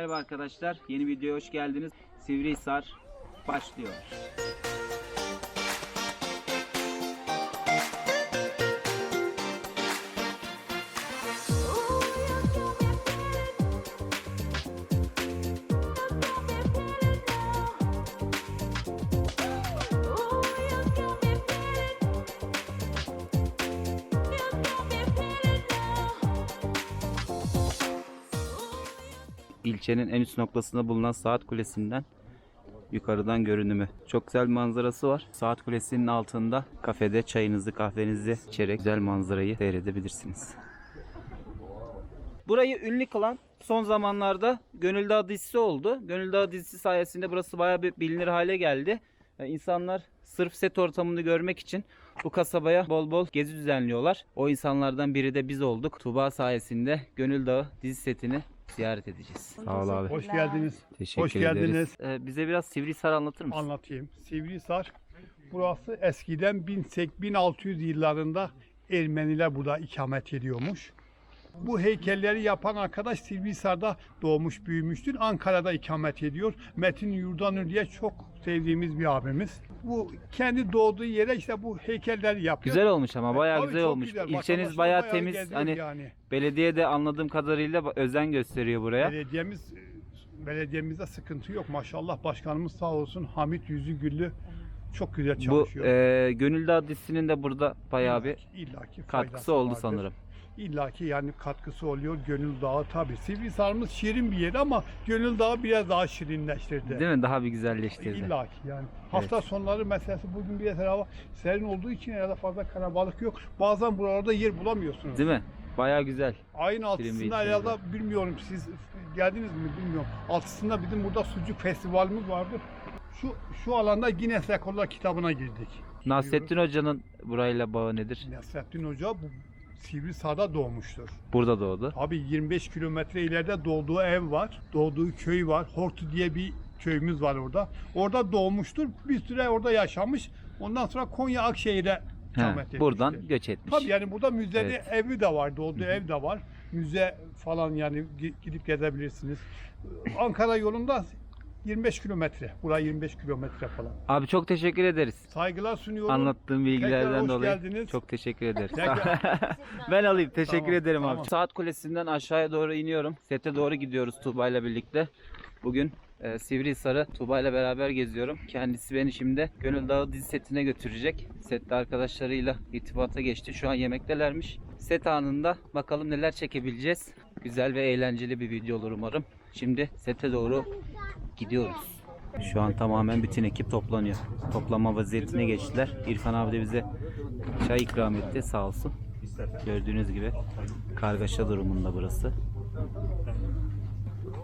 Merhaba arkadaşlar. Yeni videoya hoş geldiniz. Sivrihisar başlıyor. İlçenin en üst noktasında bulunan Saat Kulesi'nden yukarıdan görünümü. Çok güzel manzarası var. Saat Kulesi'nin altında kafede çayınızı kahvenizi içerek güzel manzarayı seyredebilirsiniz. Burayı ünlü kılan son zamanlarda Gönül Dağı dizisi oldu. Gönül Dağı dizisi sayesinde burası bayağı bir bilinir hale geldi. Ee, İnsanlar sırf set ortamını görmek için bu kasabaya bol bol gezi düzenliyorlar. O insanlardan biri de biz olduk. Tuğba sayesinde Gönül Dağı dizi setini ziyaret edeceğiz. Sağ ol abi. Hoş geldiniz. Teşekkür Hoş ederiz. geldiniz. Ee, bize biraz Sivrihisar anlatır mısın? Anlatayım. Sivrihisar burası eskiden 1600 yıllarında Ermeniler burada ikamet ediyormuş. Bu heykelleri yapan arkadaş Sivrihisar'da doğmuş büyümüştür. Ankara'da ikamet ediyor. Metin Yurdanur diye çok sevdiğimiz bir abimiz. Bu kendi doğduğu yere işte bu heykelleri yapıyor. Güzel olmuş ama bayağı Tabii güzel çok olmuş. güzel. İlçeniz Vatandaşlar bayağı temiz. geziyor Hani yani. belediye de anladığım kadarıyla özen gösteriyor buraya. Belediyemiz belediyemizde sıkıntı yok. Maşallah başkanımız sağ olsun Hamit Yüzü Güllü çok güzel Bu çalışıyor. e, Gönül Dağı dizisinin de burada bayağı bir illaki katkısı oldu vardır. sanırım. İllaki yani katkısı oluyor. Gönül Dağı tabii. Sivrihisar'ımız şirin bir yer ama Gönül Dağı biraz daha şirinleştirdi. Değil mi? Daha bir güzelleştirdi. İllaki yani. Hafta sonları meselesi bugün biraz hava serin olduğu için herhalde fazla karabalık yok. Bazen buralarda yer bulamıyorsunuz. Değil mi? Bayağı güzel. Ayın altısında ilçe herhalde bilmiyorum siz geldiniz mi bilmiyorum. Altısında bizim burada sucuk festivalimiz vardı. Şu şu alanda Guinness Rekorlar kitabına girdik. Nasrettin Hoca'nın burayla bağı nedir? Nasrettin Hoca bu Sivrisar'da doğmuştur. Burada doğdu. Abi 25 kilometre ileride doğduğu ev var. Doğduğu köy var. Hortu diye bir köyümüz var orada. Orada doğmuştur. Bir süre orada yaşamış. Ondan sonra Konya Akşehir'e Ha, ikamet etmiştir. buradan göç etmiş. Tabii yani burada müzeli Evet. evi de var. Doğduğu ev de var. Müze falan yani gi- gidip gezebilirsiniz. Ankara yolunda 25 kilometre. Buraya 25 kilometre falan. Abi çok teşekkür ederiz. Saygılar sunuyorum. Anlattığın Tekrar bilgilerden hoş dolayı geldiniz. çok teşekkür ederiz. Tekrar- ben alayım. Teşekkür Tamam, ederim tamam. abi. Saat Kulesi'nden aşağıya doğru iniyorum. Sete doğru gidiyoruz Tuğba ile birlikte. Bugün e, Sivrihisar'ı Tuğba ile beraber geziyorum. Kendisi beni şimdi Gönül Dağı dizi setine götürecek. Sette arkadaşlarıyla irtibata geçti. Şu an yemektelermiş. Set anında bakalım neler çekebileceğiz. Güzel ve eğlenceli bir video olur umarım. Şimdi sete doğru gidiyoruz. Şu an tamamen bütün ekip toplanıyor. Toplama vaziyetine geçtiler. İrfan abi de bize çay ikram etti sağ olsun. Gördüğünüz gibi kargaşa durumunda burası.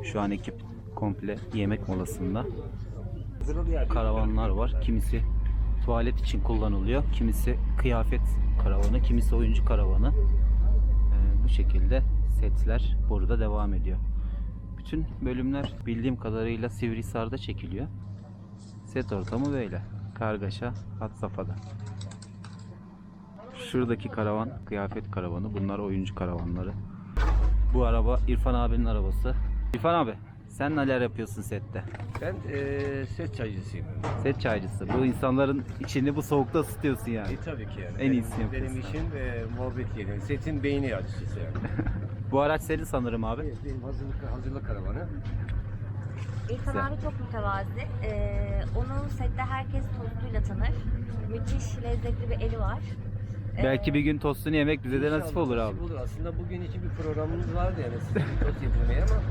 Şu an ekip komple yemek molasında. Karavanlar var. Kimisi tuvalet için kullanılıyor. Kimisi kıyafet karavanı, kimisi oyuncu karavanı. Ee, bu şekilde setler burada devam ediyor. Bütün bölümler bildiğim kadarıyla Sivrihisar'da çekiliyor. Set ortamı böyle. Kargaşa had safhada. Şuradaki karavan kıyafet karavanı. Bunlar oyuncu karavanları. Bu araba İrfan abinin arabası. İrfan abi sen neler yapıyorsun sette? Ben eee set çaycısıyım. Set çaycısı. Bu insanların içini bu soğukta ısıtıyorsun yani. E, tabii ki yani. En Benim- iyisini Benim yapıyorsun. işim e, muhabbet yeri. Setin beyni yardımcısı yani. Bu araç senin sanırım abi. Evet, benim hazırlık, hazırlık karavanı. İrfan Güzel. abi çok mütevazi. Ee, onu sette herkes tostuyla tanır. Müthiş lezzetli bir eli var. Ee, Belki bir gün tostunu yemek bize de nasip olur nasip abi. Olur. Aslında bugün için bir programımız vardı yani size bir tost yedirmeye ama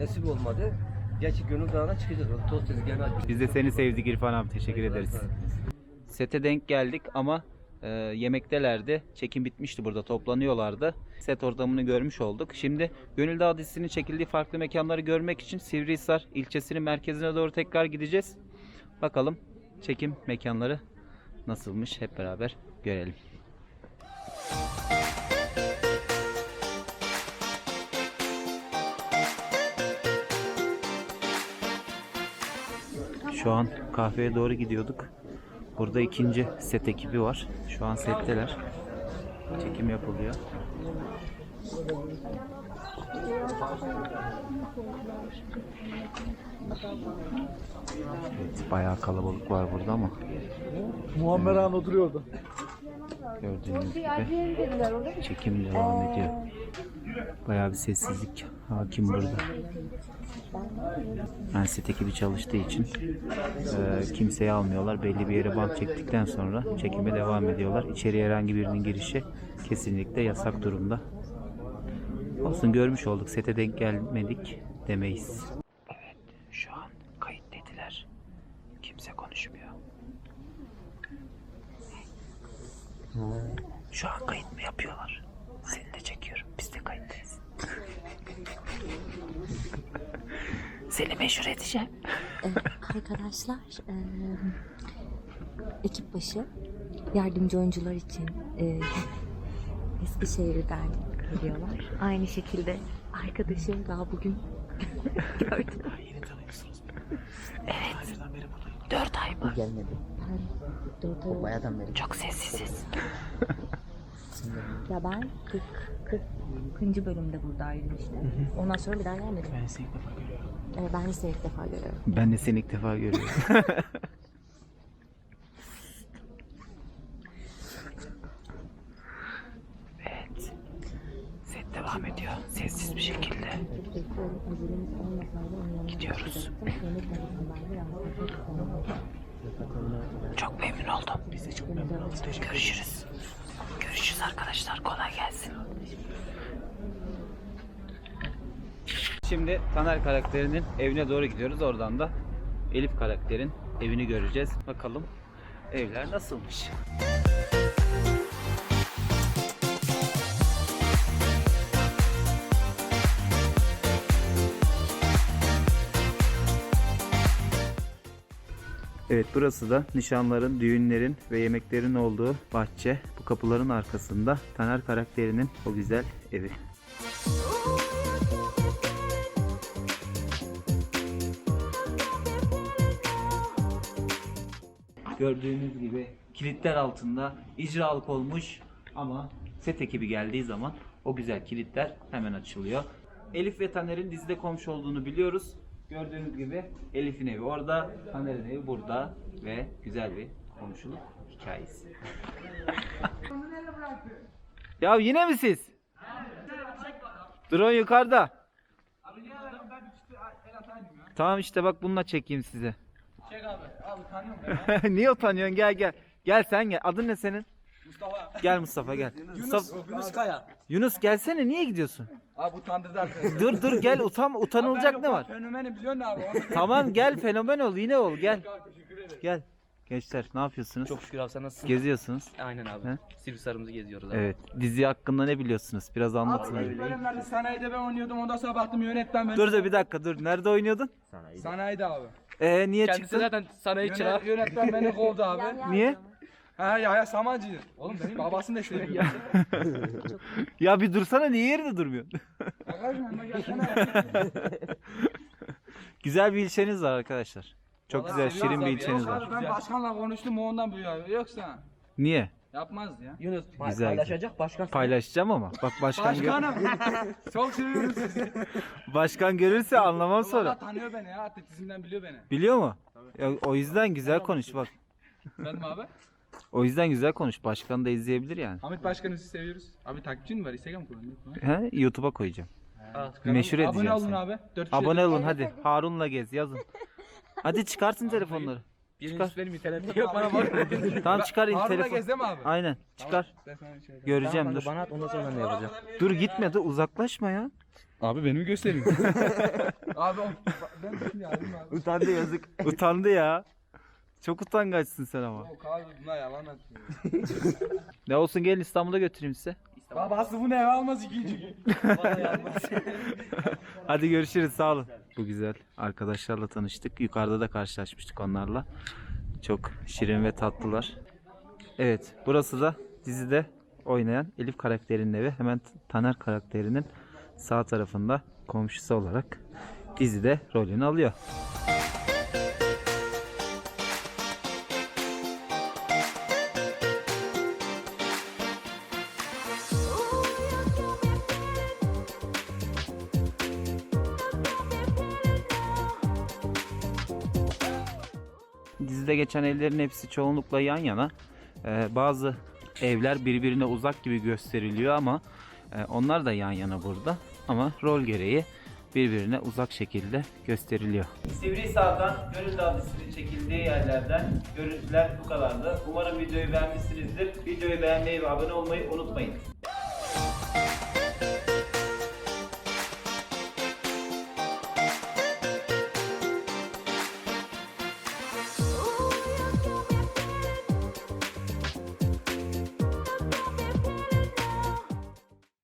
nasip olmadı. Gerçi Gönül Dağı'na çıkacağız. O tost tezgahını açacağız. Biz de seni sevdik İrfan abi. Teşekkür ederiz. Sete denk geldik ama e, yemektelerdi. Çekim bitmişti burada toplanıyorlardı. Set ortamını görmüş olduk. Şimdi Gönül Dağı dizisinin çekildiği farklı mekanları görmek için Sivrihisar ilçesinin merkezine doğru tekrar gideceğiz. Bakalım çekim mekanları nasılmış hep beraber görelim. Şu an kahveye doğru gidiyorduk. Burada ikinci set ekibi var. Şu an setteler. Çekim yapılıyor. Evet, bayağı kalabalık var burada ama Muammer Han oturuyordu. gördüğünüz gibi çekim devam ediyor. Bayağı bir sessizlik hakim burada. Yani set ekibi çalıştığı için e, kimseyi almıyorlar. Belli bir yere bant çektikten sonra çekime devam ediyorlar. İçeriye herhangi birinin girişi kesinlikle yasak durumda. Olsun görmüş olduk. Sete denk gelmedik demeyiz. Evet şu an kayıt dediler. Kimse konuşmuyor. Şu an kayıt mı yapıyorlar? Seni de çekiyorum. Biz de kayıttayız. Seni meşhur edeceğim. Arkadaşlar, eee, ekip başı yardımcı oyuncular için eee Eskişehir'den geliyorlar. Aynı şekilde arkadaşım daha bugün gördüm. Yeni tanıyorsunuz. Evet. Dört ay mı? Gelmedi. Ben dört ay oldu. Bayağıdan beri. Çok sessiziz. Ya ben 40, 40. bölümde buradaydım işte. Ondan sonra bir daha gelmedim. Ben seni ilk defa görüyorum. Ee, ben de seni ilk defa görüyorum. Ben de seni ilk defa görüyorum. evet. Set devam ediyor. Sessiz bir şekilde. Bekliyorum. Özelimiz olmasaydı onun yanına Gidiyoruz. bakacaktım. Henüz ben ben de yansıtmak istemedim. Çok memnun oldum. Biz de çok memnun olduk. Görüşürüz. Görüşürüz arkadaşlar. Kolay gelsin. Şimdi Taner karakterinin evine doğru gidiyoruz. Oradan da Elif karakterin evini göreceğiz. Bakalım evler nasılmış. Evet burası da nişanların, düğünlerin ve yemeklerin olduğu bahçe. Bu kapıların arkasında Taner karakterinin o güzel evi. Gördüğünüz gibi kilitler altında icralık olmuş ama set ekibi geldiği zaman o güzel kilitler hemen açılıyor. Elif ve Taner'in dizide komşu olduğunu biliyoruz. Gördüğünüz gibi Elif'in evi orada, Taner'in evi burada ve güzel bir komşuluk hikayesi. ya yine mi siz? Drone yukarıda. Tamam işte bak bununla çekeyim size. Çek abi. Abi utanıyorum Niye utanıyorsun? Gel gel. Gel sen gel. Adın ne senin? Mustafa. Gel Mustafa gel. Mustafa, Yunus Kaya. Yunus gelsene niye gidiyorsun? Abi utandırdı arkadaşlar. Dur dur gel utan utanılacak ne var? Fenomeni biliyorsun abi. Tamam gel fenomen ol yine ol gel. Gel. Gençler ne yapıyorsunuz? Çok şükür abi sen nasılsın? Geziyorsunuz. Aynen abi. He? Sivrisarımızı geziyoruz abi. Evet. Dizi hakkında ne biliyorsunuz? Biraz anlatın. hadi. Bölümlerde sanayide ben oynuyordum ondan sonra baktım yönetmen beni. Dur dur bir dakika dur. Nerede oynuyordun? Sanayide abi. Ee niye Kendisi çıktın? zaten sanayi çırağı. Yönet, yönetmen beni kovdu abi. Niye? Ha ya ya Samancı. Oğlum benim babasını da seviyor. Ya bir dursana niye yerinde durmuyorsun? Arkadaşım yanıma gelsene. Güzel bir ilçeniz var arkadaşlar. Çok Vallahi güzel seviyoruz şirin bir abi. ilçeniz Yok var. abi, Ben başkanla konuştum o ondan büyüyor abi. Yoksa Niye? yapmazdı ya. Yunus Güzel, paylaşacak başkan. Paylaşacağım ama. Bak başkan gö- Başkanım. Çok seviyorum sizi. başkan görürse anlamam Valla sonra. tanıyor beni ya. Atletizmden biliyor beni. Biliyor mu? Ya, o yüzden güzel konuş bak. Benim abi. O yüzden güzel konuş. Başkan da izleyebilir yani. Hamit Başkan'ı sizi seviyoruz. Abi takipçin mi var? Instagram kullanıyor. He? YouTube'a koyacağım. Aa, Meşhur Abone edeceğim olun seni. abi. Dört kişi Abone olun hadi. Harun'la gez yazın. Hadi çıkartın telefonları. Birincisi benim internetim yok bana bak. Tamam çıkar Harun'la telefon. gez değil mi abi? Aynen çıkar. Ben sana şey Göreceğim dur. Bana at ondan sonra ne yapacağım? Dur gitme dur uzaklaşma ya. Abi beni mi göstereyim? abi o, ben şimdi yardım abi. Utandı yazık. Utandı ya. Çok utangaçsın sen ama. O abi buna yalan atıyor. Ne olsun gelin İstanbul'a götüreyim size. Babası bunu eve almaz ikinci gün. Hadi görüşürüz sağ olun. Bu güzel arkadaşlarla tanıştık. Yukarıda da karşılaşmıştık onlarla. Çok şirin ve tatlılar. Evet burası da dizide oynayan Elif karakterinin evi. Hemen Taner karakterinin sağ tarafında komşusu olarak dizide rolünü alıyor. Dizide geçen evlerin hepsi çoğunlukla yan yana. Ee, bazı evler birbirine uzak gibi gösteriliyor ama e, onlar da yan yana burada. Ama rol gereği birbirine uzak şekilde gösteriliyor. Sivrihisar'dan Gönül Dağı dizisinin çekildiği yerlerden görüntüler bu kadardı. Umarım videoyu beğenmişsinizdir. Videoyu beğenmeyi ve abone olmayı unutmayın.